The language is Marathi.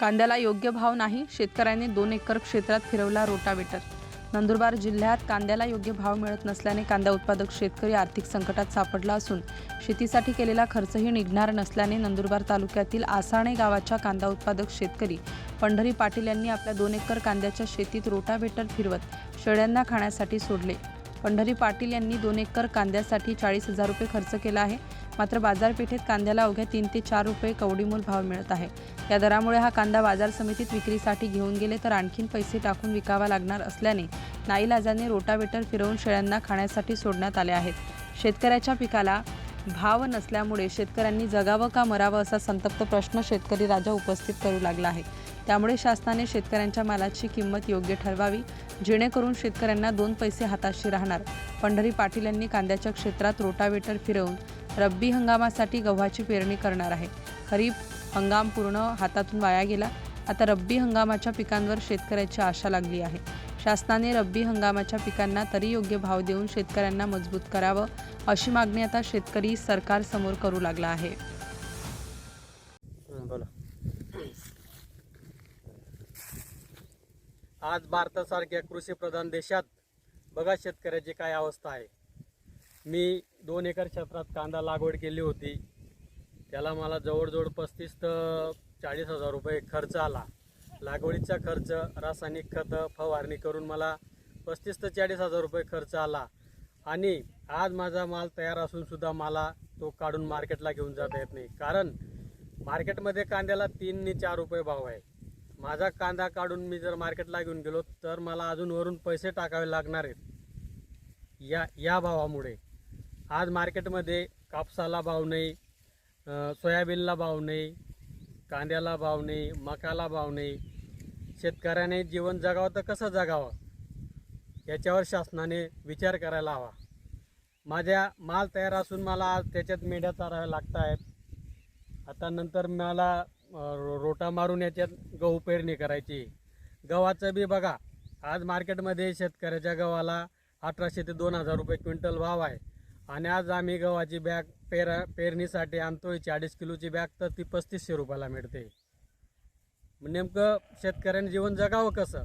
कांद्याला योग्य भाव नाही शेतकऱ्यांनी दोन एकर क्षेत्रात फिरवला रोटावेटर. नंदुरबार जिल्ह्यात कांद्याला योग्य भाव मिळत नसल्याने कांदा उत्पादक शेतकरी आर्थिक संकटात सापडला असून शेतीसाठी केलेला खर्चही निघणार नसल्याने नंदुरबार तालुक्यातील आसाणे गावाच्या कांदा उत्पादक शेतकरी पंढरी पाटील यांनी आपल्या दोन एकर कांद्याच्या शेतीत रोटावेटर फिरवत शेळ्यांना खाण्यासाठी सोडले. पंढरी पाटील यांनी दोन एकर कांद्यासाठी चाळीस हजार रुपये खर्च केला आहे. मात्र बाजारपेठेत कांद्याला अवघ्या तीन ते चार रुपये कवडीमोल भाव मिळत आहे. या दरामुळे हा कांदा बाजार समितीत विक्रीसाठी घेऊन गेले तर आणखीन पैसे टाकून विकावा लागणार असल्याने नाईलाजाने रोटावेटर फिरवून शेळ्यांना खाण्यासाठी सोडण्यात आले आहेत. शेतकऱ्याच्या पिकाला भाव नसल्यामुळे शेतकऱ्यांनी जगावं का मरावं असा संतप्त प्रश्न शेतकरी राजा उपस्थित करू लागला आहे. त्यामुळे शासनाने शेतकऱ्यांच्या मालाची किंमत योग्य ठरवावी जेणेकरून शेतकऱ्यांना दोन पैसे हाताशी राहणार. पंढरी पाटील यांनी कांद्याच्या क्षेत्रात रोटावेटर फिरवून रब्बी हंगामासाठी गव्हाची पेरणी करणार आहे. खरीप हंगाम पूर्ण हातातून वाया गेला. आता रब्बी हंगामाच्या पिकांवर शेतकऱ्याची आशा लागली आहे. शासनाने रब्बी हंगामाच्या पिकांना तरी योग्य भाव देऊन शेतकऱ्यांना मजबूत करावं अशी मागणी आता शेतकरी सरकारसमोर करू लागला आहे. बोला. आज भारतासारख्या कृषीप्रधान देशात बघा शेतकऱ्याची काय अवस्था आहे. मी दोन एकर क्षेत्रात कांदा लागवड केली होती. त्याला मला जवळजवळ पस्तीस तर चाळीस हजार रुपये खर्च आला. लागवडीचा खर्च रासायनिक खतं फवारणी करून मला पस्तीस ते चाळीस हजार रुपये खर्च आला. आणि आज माझा माल तयार असूनसुद्धा मला तो काढून मार्केटला घेऊन जाता येत नाही. कारण मार्केटमध्ये कांद्याला तीन ते चार रुपये भाव आहे. माझा कांदा काढून मी जर मार्केटला घेऊन गेलो तर मला अजून वरून पैसे टाकावे लागणार आहेत. या या भावामुळे. आज मार्केटमध्ये कापसाला भाव नाही सोयाबीनला भाव नाही कांद्याला भाव नाही मकाला भाव नाही. शेतकऱ्याने जीवन जगावं तर कसं जगावं? याच्यावर शासनाने विचार करायला हवा. माझ्या माल तयार असून मला आज त्याच्यात मेंढ्या चाराव्या लागत आहेत. आता नंतर मला रो- रोटा मारून याच्यात गहू पेरणी करायची. गव्हाचं बी बघा आज मार्केटमध्ये शेतकऱ्याच्या गव्हाला अठराशे ते दोन हजार रुपये क्विंटल भाव आहे. आणि आज आम्ही गव्हाची बॅग पेरा पेरणीसाठी आणतोय चाळीस किलोची बॅग तर ती पस्तीसशे रुपयाला मिळते. मग नेमकं शेतकऱ्याने जीवन जगावं कसं?